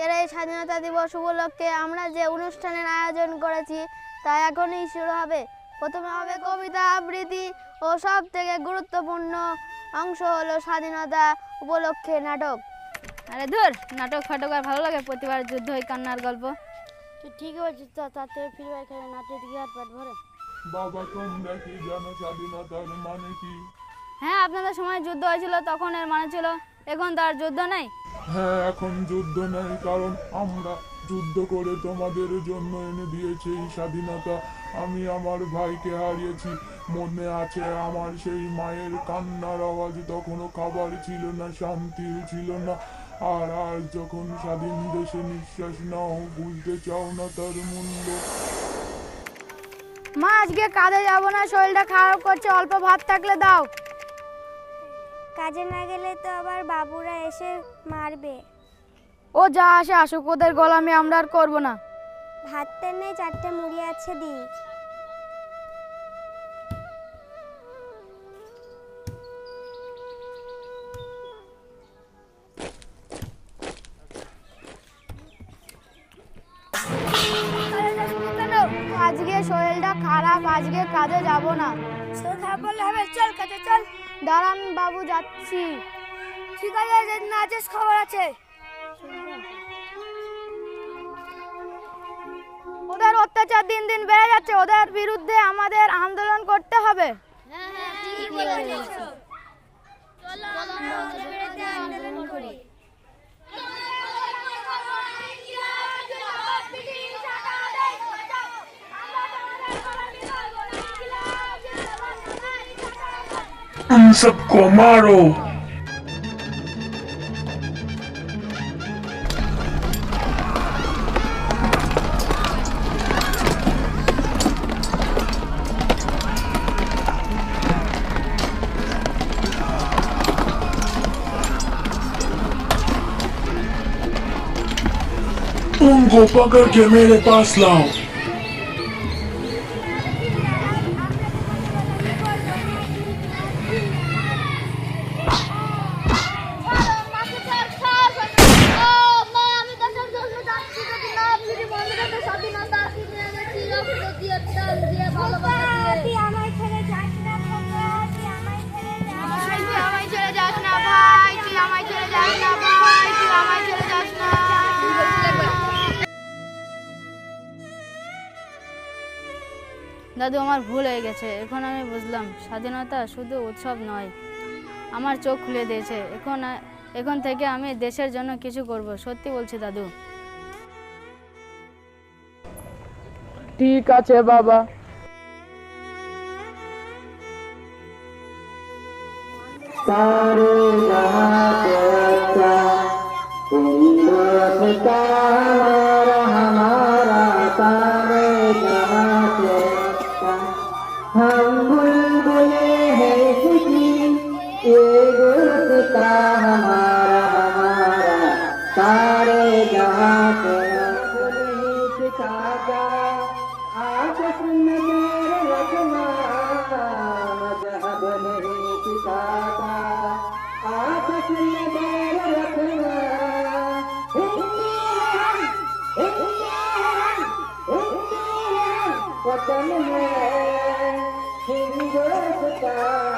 আজকের এই স্বাধীনতা দিবস উপলক্ষে আমরা যে অনুষ্ঠানের আয়োজন করেছি তা এখনই শুরু হবে। প্রথমে হবে কবিতা আবৃত্তি ও সব থেকে গুরুত্বপূর্ণ অংশ হলো স্বাধীনতা উপলক্ষে নাটক। আরে ধুর নাটক ফাটক আর ভালো লাগে প্রতিবার যুদ্ধ হয় কান্নার গল্প। তুই ঠিকই বলছিস তো তাতে ফিরবে এখানে নাটক দিকে আর পাঠ ভরে বাবা তোমরা কি জানো স্বাধীনতার মানে কি? হ্যাঁ আপনাদের সময় যুদ্ধ হয়েছিল তখন এর মানে ছিল এখন তো আর যুদ্ধ নাই। হ্যাঁ এখন যুদ্ধ নেই, কারণ আমরা যুদ্ধ করে তোমাদের জন্য এনে দিয়েছি এই স্বাধীনতা। আমি আমার ভাইকে হারিয়েছি, মনে আছে আমার সেই মায়ের কান্নার আওয়াজ, তখনও খাবার ছিল না শান্তি ছিল না। আর আজ যখন স্বাধীন দেশে নিঃশ্বাস নাও বুঝতে চাও না তার মূল্য। মা, আজকে কাজে যাব না, শরীরটা খারাপ করছে, অল্প ভাত থাকলে দাও। কাজে না গেলে তো আবার বাবুরা এসে মারবে। ও যা আসে আসুক ওদের গোলামি আমরা আর করব না। ভাত নেই চারটে মুড়ি আছে দি। আজকে শরীরটা খারাপ আজকে কাজে যাব না। বললে হবে চল কাজে চল। দাঁড়ান বাবু যাচ্ছি। ঠিক আছে যেদিন নাচেস খবর আছে। ওদের অত্যাচার দিন দিন বেড়ে যাচ্ছে ওদের বিরুদ্ধে আমাদের আন্দোলন করতে হবে। इन सबको मारो उनको पकड़ के मेरे पास लाओ। দাদু, আমার ভুল হয়ে গেছে। এখন আমি বুঝলাম, স্বাধীনতা শুধু উৎসব নয়, আমার চোখ খুলে দিয়েছে। এখন এখন থেকে আমি দেশের জন্য কিছু করব। সত্যি বলছি, দাদু। ঠিক আছে, বাবা। राजा, आज सुन मेरे रखना मज़हब नहीं पिताता आज सुन मेरे रखना वतन में हिंदुस्तान